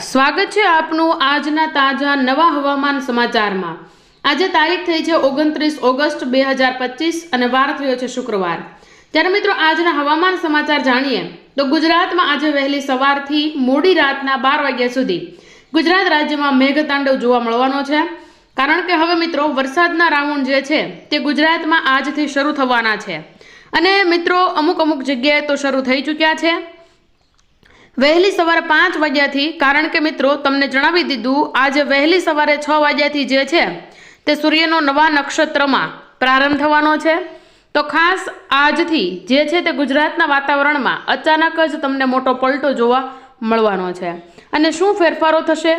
સ્વાગત છે આપનું આજના તાજા નવા હવામાન સમાચારમાં. આજે તારીખ થઈ છે ઓગણત્રીસ ઓગસ્ટ બે હજાર પચીસ અને વાર થયો છે શુક્રવાર. ત્યારે મિત્રો આજના હવામાન સમાચાર જાણીએ તો ગુજરાતમાં આજે વહેલી સવારથી મોડી રાતના બાર વાગ્યા સુધી ગુજરાત રાજ્યમાં મેઘતાંડવ જોવા મળવાનો છે. કારણ કે હવે મિત્રો વરસાદના રાઉન્ડ જે છે તે ગુજરાતમાં આજથી શરૂ થવાના છે. અને મિત્રો અમુક અમુક જગ્યાએ તો શરૂ થઈ ચૂક્યા છે. વહેલી સવારે પાંચ વાગ્યાથી, કારણ કે મિત્રો તમને જણાવી દીધું, આજે વહેલી સવારે છ વાગ્યાથી જે છે, તે સૂર્યનો નવા નક્ષત્રમાં પ્રારંભ થવાનો છે. તો ખાસ આજથી જે છે તે ગુજરાતના વાતાવરણમાં અચાનક જ તમને મોટો પલટો જોવા મળવાનો છે. અને શું ફેરફારો થશે?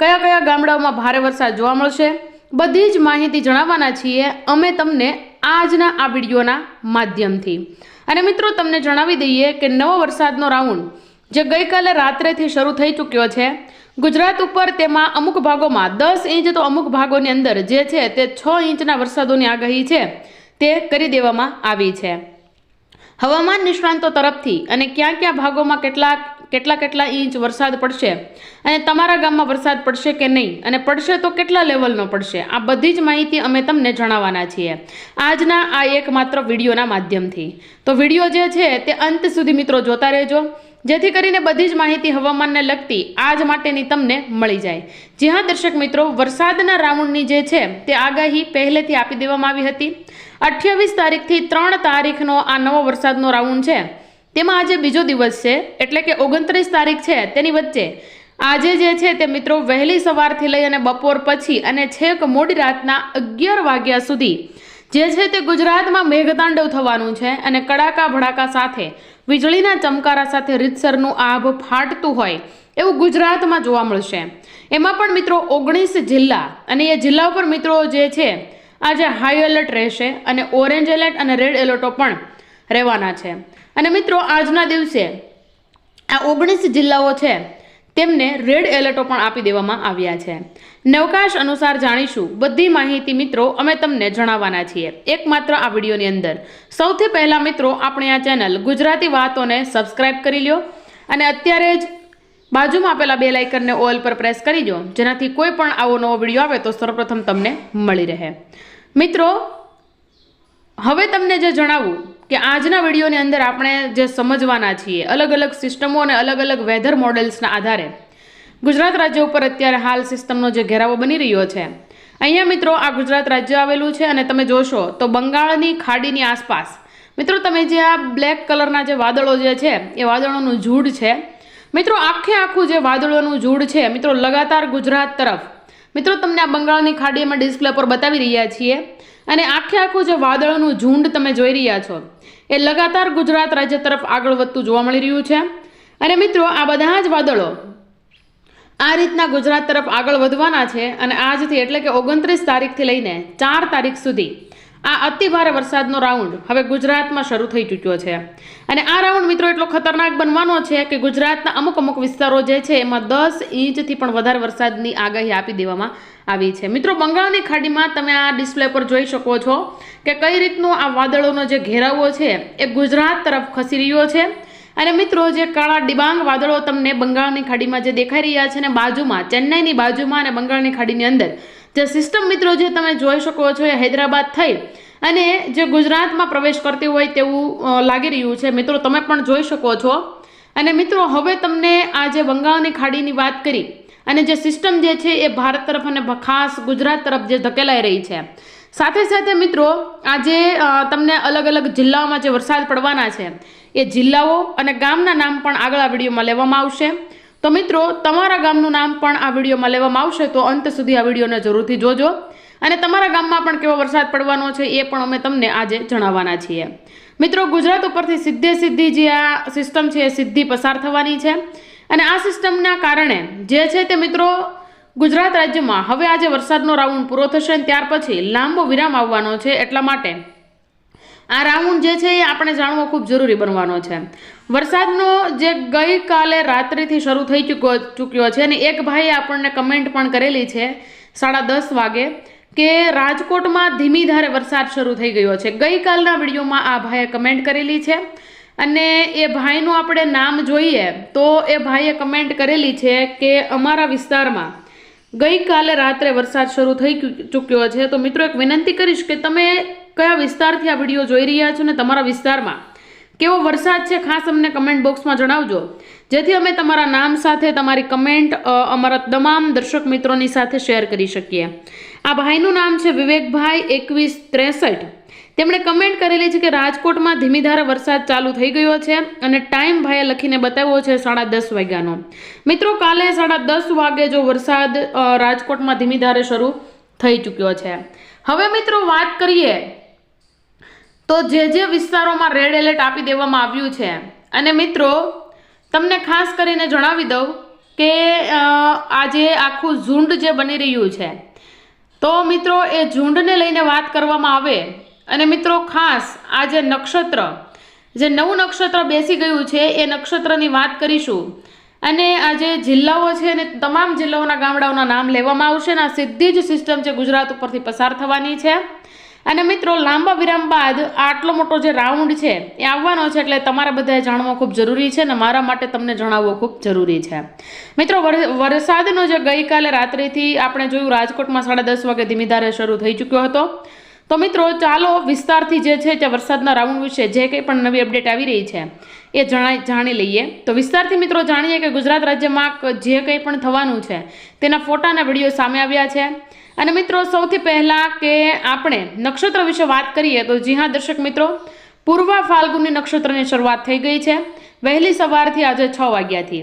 કયા કયા ગામડાઓમાં ભારે વરસાદ જોવા મળશે? બધી જ માહિતી જણાવવાના છીએ અમે તમને આજના આ વિડીયોના માધ્યમથી. અને મિત્રો તમને જણાવી દઈએ કે નવો વરસાદનો રાઉન્ડ જે ગઈકાલે રાત્રેથી શરૂ થઈ ચૂક્યો છે. ગુજરાત ઉપર તેમાં અમુક ભાગોમાં દસ ઇંચ તો અમુક ભાગોની અંદર જે છે તે છ ઇંચના વરસાદોની આગાહી છે તે કરી દેવામાં આવી છે. હવામાન નિષ્ણાંતો તરફથી અને ક્યાં ક્યાં ભાગોમાં કેટલા કેટલા કેટલા ઇંચ વરસાદ પડશે અને તમારા ગામમાં વરસાદ પડશે કે નહીં અને પડશે તો કેટલા લેવલનો પડશે આ બધી જ માહિતી અમે તમને જણાવવાના છીએ. આજના આ એકમાત્ર વિડીયોના માધ્યમથી. તો વીડિયો જે છે તે અંત સુધી મિત્રો જોતા રહેજો. જેથી કરીને બધી જ માહિતી હવામાનને લગતી આજ માટેની તમને મળી જાય. જી હા, દર્શક મિત્રો, વરસાદના રાઉન્ડની જે છે, તે આગાહી પહેલેથી આપી દેવામાં આવી હતી. અઠ્યાવીસ તારીખથી ત્રણ તારીખનો આ નવો વરસાદનો રાઉન્ડ છે. તેમાં આજે બીજો દિવસ છે, એટલે કે ઓગણત્રીસ તારીખ છે, તેની વચ્ચે. આજે જે છે, તે મિત્રો, વહેલી સવારથી લઈ અને બપોર પછી અને છેક મોડી રાતના અગિયાર વાગ્યા સુધી જે છે તે ગુજરાતમાં મેઘતાંડવ થવાનું છે અને કડાકા ભડાકા સાથે, વીજળીના ચમકારા સાથે રીતસરનું આભ ફાટતું હોય એવું ગુજરાતમાં જોવા મળશે. એમાં પણ મિત્રો ઓગણીસ જિલ્લા અને એ જિલ્લા ઉપર મિત્રો જે છે, આજે હાઈ એલર્ટ રહેશે અને ઓરેન્જ એલર્ટ અને રેડ એલર્ટો પણ રહેવાના છે. અને મિત્રો આજના દિવસે આ ઓગણીસ જિલ્લાઓ છે તેમને રેડ એલર્ટો પણ આપી દેવામાં આવ્યા છે. નવકાશ અનુસાર જાણીશું, બધી માહિતી મિત્રો અમે તમને જણાવવાના છીએ. એકમાત્ર આ વિડીયોની અંદર. સૌથી પહેલાં મિત્રો, આપણે આ ચેનલ ગુજરાતી વાતોને સબસ્ક્રાઇબ કરી લ્યો અને અત્યારે જ બાજુમાં આપેલા બે લાઇકનને ઓલ પર પ્રેસ કરી દો, જેનાથી કોઈ પણ આવો નવો વીડિયો આવે તો સર્વપ્રથમ તમને મળી રહે. મિત્રો, હવે તમને જે જણાવું કે આજના વિડીયોની અંદર આપણે જે સમજવાના છીએ અલગ અલગ સિસ્ટમો અને અલગ અલગ વેધર મોડેલ્સના આધારે ગુજરાત રાજ્ય ઉપર અત્યારે હાલ સિસ્ટમનો જે ઘેરાવો બની રહ્યો છે. અહીંયા મિત્રો આ ગુજરાત રાજ્ય આવેલું છે અને તમે જોશો તો બંગાળની ખાડીની આસપાસ, મિત્રો તમે જે આ બ્લેક કલરના જે વાદળો જે છે, એ વાદળોનું ઝૂડ છે. મિત્રો આખે આખું જે વાદળોનું ઝૂડ છે, મિત્રો લગાતાર ગુજરાત તરફ મિત્રો, તમને આ બંગાળની ખાડીમાં ડિસ્પ્લે પર બતાવી રહ્યા છીએ અને આખે આખું જે વાદળોનું ઝુંડ તમે જોઈ રહ્યા છો, એ લગાતાર ગુજરાત રાજ્ય તરફ આગળ વધતું જોવા મળી રહ્યું છે. અને મિત્રો, આ બધા જ વાદળો આ રીતના ગુજરાત તરફ આગળ વધવાના છે અને આજથી એટલે કે ઓગણત્રીસ તારીખથી લઈને ચાર તારીખ સુધી આ અતિભારે વરસાદનો રાઉન્ડ હવે ગુજરાતમાં શરૂ થઈ ચૂક્યો છે. અને આ રાઉન્ડ મિત્રો એટલો ખતરનાક બનવાનો છે કે ગુજરાતના અમુક અમુક વિસ્તારો જે છે એમાં દસ ઇંચથી પણ વધારે વરસાદની આગાહી આપી દેવામાં આવી છે. મિત્રો બંગાળની ખાડીમાં તમે આ ડિસ્પ્લે પર જોઈ શકો છો કે કઈ રીતનો આ વાદળોનો જે ઘેરાવો છે એ ગુજરાત તરફ ખસી રહ્યો છે. અને મિત્રો જે કાળા ડિબાંગ વાદળો તમને બંગાળની ખાડીમાં જે દેખાઈ રહ્યા છે ને બાજુમાં, ચેન્નાઈની બાજુમાં અને બંગાળની ખાડીની અંદર જે સિસ્ટમ મિત્રો જે તમે જોઈ શકો છો એ હૈદરાબાદ થઈ અને જે ગુજરાતમાં પ્રવેશ કરતી હોય તેવું લાગી રહ્યું છે. મિત્રો, તમે પણ જોઈ શકો છો. અને મિત્રો, હવે તમને આ જે બંગાળની ખાડીની વાત કરી અને જે સિસ્ટમ જે છે એ ભારત તરફ અને ખાસ ગુજરાત તરફ જે ધકેલાઈ રહી છે. સાથે સાથે મિત્રો આજે તમને અલગ અલગ જિલ્લાઓમાં જે વરસાદ પડવાના છે, એ જિલ્લાઓ અને ગામના નામ પણ આગળ આ વિડીયોમાં લેવામાં આવશે. તો મિત્રો, તમારા ગામનું નામ પણ આ વિડીયોમાં લેવામાં આવશે, તો અંત સુધી આ વિડીયોને જરૂરથી જોજો. અને તમારા ગામમાં પણ કેવો વરસાદ પડવાનો છે એ પણ અમે તમને આજે જણાવવાના છીએ. મિત્રો, ગુજરાત ઉપરથી સીધે સીધી જે આ સિસ્ટમ છે એ સીધી પસાર થવાની છે. અને આ સિસ્ટમના કારણે જે છે તે મિત્રો, ગુજરાત રાજ્યમાં હવે આજે વરસાદનો રાઉન્ડ પૂરો થશે અને ત્યાર પછી લાંબો વિરામ આવવાનો છે એટલા માટે આ રાઉન્ડ જે છે એ આપણે જાણવો ખૂબ જરૂરી બનવાનો છે. વરસાદનો જે ગઈકાલે રાત્રિથી શરૂ થઈ ચૂક્યો ચૂક્યો છે અને એક ભાઈએ આપણને કમેન્ટ પણ કરેલી છે સાડા દસ વાગે કે રાજકોટમાં ધીમી ધારે વરસાદ શરૂ થઈ ગયો છે. ગઈકાલના વિડીયોમાં આ ભાઈએ કમેન્ટ કરેલી છે અને એ ભાઈનું આપણે નામ જોઈએ તો એ ભાઈએ કમેન્ટ કરેલી છે કે અમારા વિસ્તારમાં ગઈકાલે રાત્રે વરસાદ શરૂ થઈ ચૂક્યો છે. તો મિત્રો એક વિનંતી કરીશ કે તમે કયા વિસ્તારથી આ વીડિયો જોઈ રહ્યા છો ને તમારા વિસ્તારમાં? કેવો વરસાદ છે ખાસ અમને કમેન્ટ બોક્સમાં જણાવજો. જેથી અમે તમારા નામ સાથે, તમારી કમેન્ટ અમારા તમામ દર્શક મિત્રોની સાથે શેર કરી શકીએ. આ ભાઈનું નામ છે વિવેકભાઈ એકવીસ ત્રેસઠ. તેમણે કમેન્ટ કરેલી છે કે રાજકોટમાં ધીમી ધારે વરસાદ ચાલુ થઈ ગયો છે અને ટાઈમ ભાઈએ લખીને બતાવ્યો છે સાડા દસ વાગ્યાનો. મિત્રો, કાલે સાડા દસ વાગે જો વરસાદ રાજકોટમાં ધીમી ધારે શરૂ થઈ ચૂક્યો છે. હવે મિત્રો વાત કરીએ તો જે જે વિસ્તારોમાં રેડ એલર્ટ આપી દેવામાં આવ્યું છે. અને મિત્રો, તમને ખાસ કરીને જણાવી દઉં કે આજે આખું ઝુંડ જે બની રહ્યું છે. તો મિત્રો, એ ઝુંડને લઈને વાત કરવામાં આવે. અને મિત્રો, ખાસ આ જે નક્ષત્ર, જે નવું નક્ષત્ર બેસી ગયું છે, એ નક્ષત્રની વાત કરીશું. અને આ જે જિલ્લાઓ છે અને તમામ જિલ્લાઓના ગામડાઓના નામ લેવામાં આવશે ને આ સીધી જ સિસ્ટમ છે ગુજરાત ઉપરથી પસાર થવાની છે. અને મિત્રો, લાંબા વિરામ બાદ આટલો મોટો જે રાઉન્ડ છે, એ આવવાનો છે એટલે તમારે બધાએ જાણવો ખૂબ જરૂરી છે અને મારા માટે તમને જણાવવો ખૂબ જરૂરી છે. મિત્રો, વર- વરસાદનો જે ગઈકાલે રાત્રિથી આપણે જોયું રાજકોટમાં સાડા દસ વાગે ધીમી ધારે શરૂ થઈ ચૂક્યો હતો. તો મિત્રો, ચાલો વિસ્તારથી જે છે તે વરસાદના રાઉન્ડ વિશે જે કંઈ પણ નવી અપડેટ આવી રહી છે, એ જણાય જાણી લઈએ. તો વિસ્તારથી મિત્રો જાણીએ કે ગુજરાત રાજ્યમાં જે કંઈ પણ થવાનું છે, તેના ફોટા અને વીડિયો સામે આવ્યા છે. અને મિત્રો, સૌથી પહેલાં કે આપણે નક્ષત્ર વિશે વાત કરીએ તો જી હા, દર્શક મિત્રો, પૂર્વ ફાલ્ગુની નક્ષત્રની શરૂઆત થઈ ગઈ છે. વહેલી સવારથી આજે છ વાગ્યાથી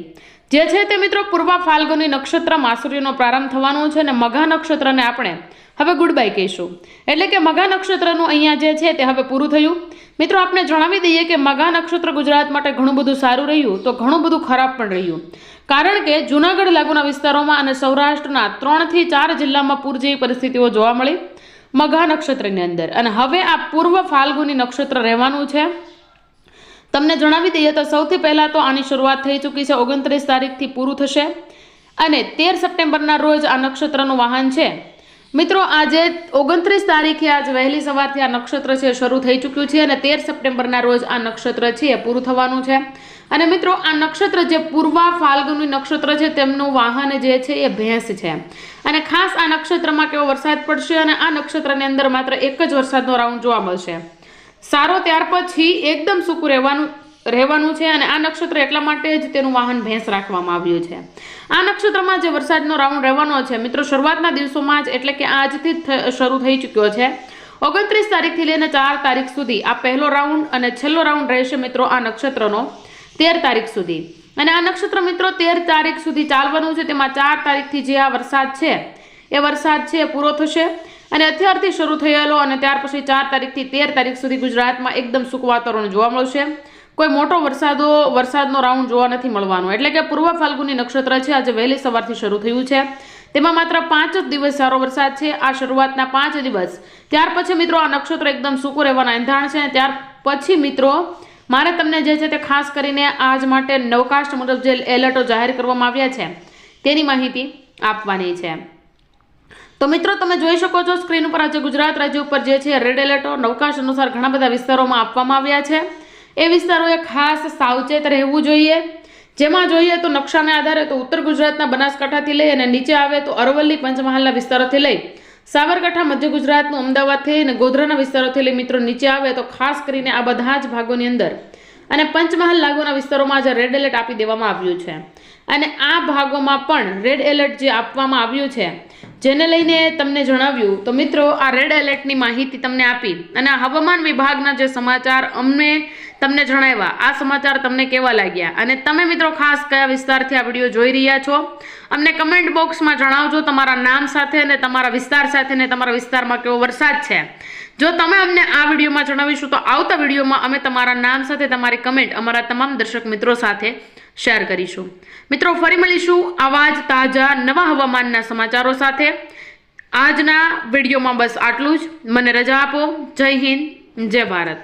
જે છે તે મિત્રો, પૂર્વ ફાલ્ગુની નક્ષત્રમાં સૂર્યનો પ્રારંભ થવાનો છે અને મઘા નક્ષત્રને આપણે હવે ગુડ બાય કહીશું. એટલે કે મઘા નક્ષત્રનું અહીંયા જે છે તે હવે પૂરું થયું. મિત્રો આપણે જણાવી દઈએ કે મઘા નક્ષત્ર ગુજરાત માટે ઘણું બધું સારું રહ્યું, તો ઘણું બધું ખરાબ પણ રહ્યું. કારણ કે જૂનાગઢ લાગુના વિસ્તારોમાં અને સૌરાષ્ટ્રના ત્રણથી ચાર જિલ્લામાં પૂર જેવી પરિસ્થિતિઓ જોવા મળી મઘા નક્ષત્રની અંદર. અને હવે આ પૂર્વ ફાલ્ગુની નક્ષત્ર રહેવાનું છે. તમને જણાવી દઈએ તો સૌથી પહેલાં તો આની શરૂઆત થઈ ચૂકી છે. ઓગણત્રીસ તારીખથી પૂરું થશે. અને તેર સપ્ટેમ્બરના રોજ આ નક્ષત્રનું વાહન છે. મિત્રો, આજે ઓગણત્રીસ તારીખે આજ વહેલી સવારથી આ નક્ષત્ર છે, શરૂ થઈ ચૂક્યું છે અને તેર સપ્ટેમ્બરના રોજ આ નક્ષત્ર છે, પૂરું થવાનું છે. અને મિત્રો, આ નક્ષત્ર જે પૂર્વા ફાલ્ગુની નક્ષત્ર છે, તેમનું વાહન જે છે, એ ભેંસ છે. અને ખાસ આ નક્ષત્રમાં કેવો વરસાદ પડશે અને આ નક્ષત્રની અંદર માત્ર એક જ વરસાદનો રાઉન્ડ જોવા મળશે. સારો ત્યાર પછી એકદમ સૂકું રહેવાનું રહેવાનું છે અને આ નક્ષત્ર એટલા માટે જ તેનું વાહન ભેંસ રાખવામાં આવ્યું છે. આ નક્ષત્રમાં જે વરસાદનો રાઉન્ડ રહેવાનો છે, મિત્રો, શરૂઆતના દિવસોમાં જ એટલે કે આજથી જ શરૂ થઈ ચૂક્યો છે. ઓગણત્રીસ તારીખથી લઈને ચાર તારીખ સુધી આ પહેલો રાઉન્ડ અને છેલ્લો રાઉન્ડ રહેશે, મિત્રો, આ નક્ષત્રનો. તેર તારીખ સુધી. અને આ નક્ષત્ર મિત્રો તેર તારીખ સુધી ચાલવાનું છે. તેમાં ચાર તારીખથી જે આ વરસાદ છે, એ વરસાદ છે પૂરો થશે. અને અત્યારથી શરૂ થયેલો અને ત્યાર પછી ચાર તારીખથી તેર તારીખ સુધી ગુજરાતમાં એકદમ સૂકું વાતાવરણ જોવા મળશે. કોઈ મોટો વરસાદો, વરસાદનો રાઉન્ડ જોવા નથી મળવાનો. એટલે કે પૂર્વ ફાલ્ગુની નક્ષત્ર છે, આજે વહેલી સવારથી શરૂ થયું છે. તેમાં માત્ર પાંચ જ દિવસ સારો વરસાદ છે. આ શરૂઆતના પાંચ દિવસ. ત્યાર પછી મિત્રો આ નક્ષત્ર એકદમ સૂકું રહેવાના એંધાણ છે ત્યાર પછી મિત્રો મારે તમને જે છે તે ખાસ કરીને આજ માટે નવકાસ્ટ મુજબ જે એલર્ટો જાહેર કરવામાં આવ્યા છે, તેની માહિતી આપવાની છે. તો મિત્રો, તમે જોઈ શકો છો સ્ક્રીન ઉપર આજે ગુજરાત રાજ્ય ઉપર જે છે રેડ એલર્ટો નવકાશ અનુસાર ઘણા બધા વિસ્તારોમાં આપવામાં આવ્યા છે. એ વિસ્તારોએ ખાસ સાવચેત રહેવું જોઈએ. જેમાં જોઈએ તો નકશાને આધારે તો ઉત્તર ગુજરાતના બનાસકાંઠાથી લઈ અને નીચે આવે તો અરવલ્લી, પંચમહાલના વિસ્તારોથી લઈ સાબરકાંઠા, મધ્ય ગુજરાતનું અમદાવાદથી અને ગોધરાના વિસ્તારોથી મિત્રો નીચે આવે તો ખાસ કરીને આ બધા જ ભાગોની અંદર અને પંચમહાલ લાગુના વિસ્તારોમાં આજે રેડ એલર્ટ આપી દેવામાં આવ્યું છે. અને આ ભાગોમાં પણ રેડ એલર્ટ જે આપવામાં આવ્યું છે જેને લઈને તમને જણાવ્યું, તો મિત્રો, આ રેડ એલર્ટની માહિતી તમને આપી અને હવામાન વિભાગના જે સમાચાર અમને તમને જણાવ્યા, આ સમાચાર તમને કેવા લાગ્યા? અને તમે મિત્રો ખાસ કયા વિસ્તારથી આ વીડિયો જોઈ રહ્યા છો? અમને કમેન્ટ બોક્સમાં જણાવજો તમારા નામ સાથે અને તમારા વિસ્તાર સાથે ને તમારા વિસ્તારમાં કેવો વરસાદ છે. જો તમે અમને આ વિડીયોમાં જણાવીશું તો આવતા વિડીયોમાં અમે તમારા નામ સાથે તમારી કમેન્ટ અમારા તમામ દર્શક મિત્રો સાથે શેર કરીશું. મિત્રો, ફરી મળીશું આવા જ તાજા નવા હવામાનના સમાચારો સાથે. આજના વિડીયોમાં બસ આટલું જ. મને રજા આપો. જય હિન્દ. જય ભારત.